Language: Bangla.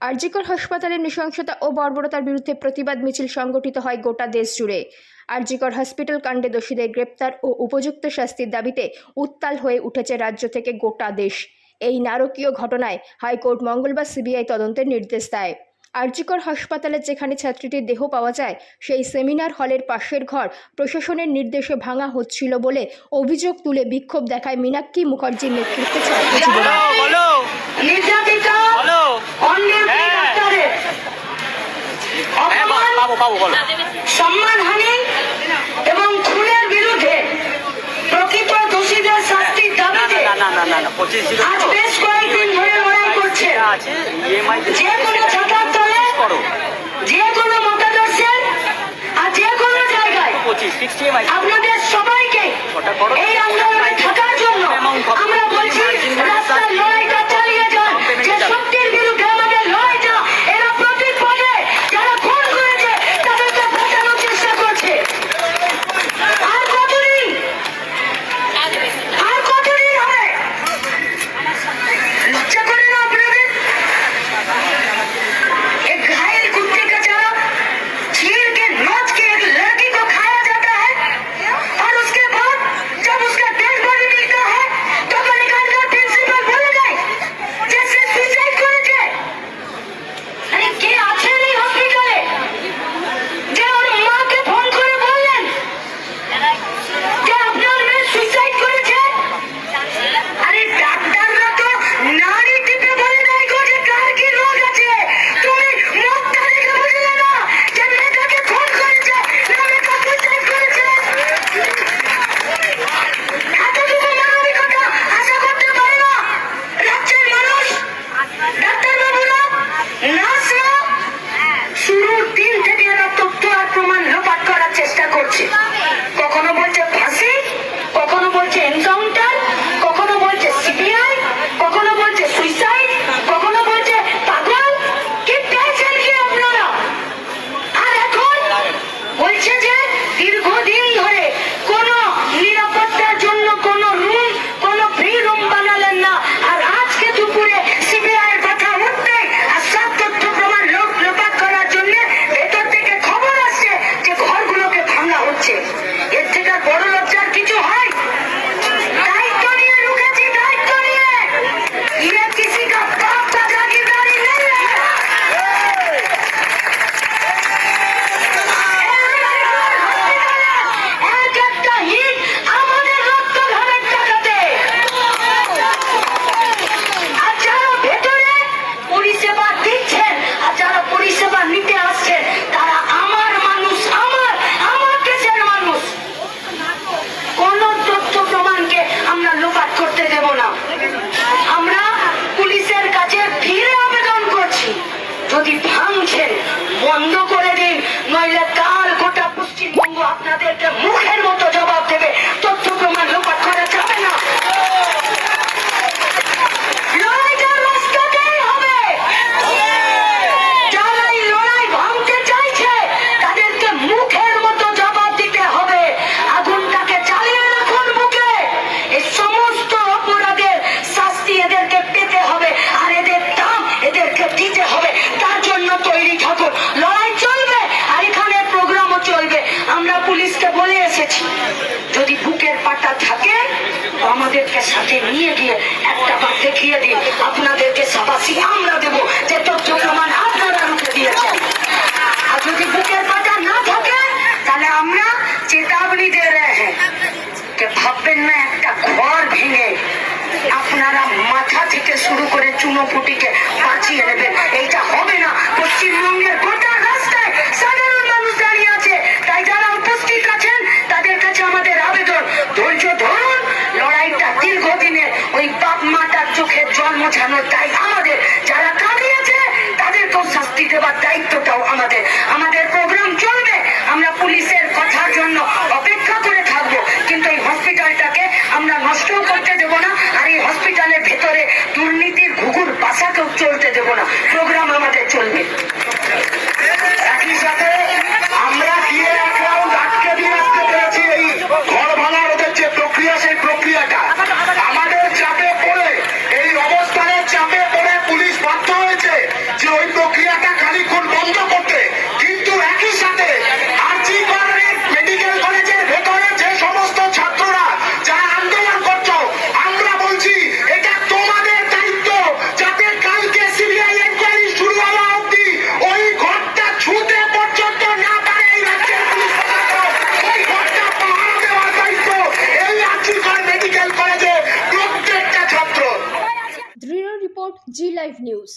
আরজিকর হাসপাতালের নৃশংসতা ও বর্বরতার বিরুদ্ধে প্রতিবাদ মিছিল সংগঠিত হয় গোটা দেশ জুড়ে। আরজিকর হসপিটাল কাণ্ডে দোষীদের গ্রেপ্তার ও উপযুক্ত শাস্তির দাবিতে উত্তাল হয়ে উঠেছে রাজ্য থেকে গোটা দেশ। এই নারকীয় ঘটনায় হাইকোর্ট মঙ্গলবার সিবিআই তদন্তের নির্দেশ দেয়। আরজিকর হাসপাতালে যেখানে ছাত্রীটির দেহ পাওয়া যায় সেই সেমিনার হলের পাশের ঘর প্রশাসনের নির্দেশে ভাঙা হচ্ছিল বলে অভিযোগ তুলে বিক্ষোভ দেখায় মীনাক্ষী মুখার্জির নেতৃত্বে ছাত্র হ্যাঁ। হ্যাঁ সম্মানহানি এবং খুনের বিরুদ্ধে প্রকৃত দোষীদের শাস্তির দাবিতে আজ বেশ কয়েকদিন ধরে লড়াই করছে। যে কোনো ছাতার তলে যে কোনো মতাদর্শের আর যে কোনো জায়গায় আপনাদের সবাইকে এই আন্দোলনে থাকার জন্য আমরা ভাঙছেন বন্ধ করে দিন নইলে কাল গোটা পশ্চিমবঙ্গ আপনাদেরকে মুখের মতো জবাব সাথে নিয়ে গিয়ে একটা দেখিয়ে আপনাদেরকে সাবাসী আমরা দেব যে তথ্য প্রমাণ আপনারা রুখে দিয়েছেন। আর যদি বুকের পাটা না থাকে, তাহলে আমরা চেতাবনী দে রहे हैं যে ভাববেন না, একটা ঘর ভেঙে আপনারা মাথা থেকে শুরু করে চুনোপুটিকে বাঁচিয়ে নেবেন। এইটা হবে না। পশ্চিমবঙ্গের মোছানোর তাই আমাদের যারা কাঁদিয়েছে তাদেরকেও শাস্তি দেওয়ার দায়িত্বটাও আমাদের। আমাদের প্রোগ্রাম চলবে, আমরা পুলিশের কথার জন্য অপেক্ষা করে থাকব। কিন্তু এই হসপিটালটাকে আমরা নষ্ট করতে দেবো না, আর এই হসপিটালের ভেতরে দুর্নীতির ঘুঘুর বাসাকেও চলতে দেবো না। প্রোগ্রাম আমাদের চলবে। একই সাথে যে ওই প্রক্রিয়াটা খানিক্ষণ বন্ধ করতে, কিন্তু একই সাথে এই রাজ্যের পুলিশ প্রশাসন। মেডিকেল কলেজে প্রত্যেকটা ছাত্র। জি লাইভ নিউজ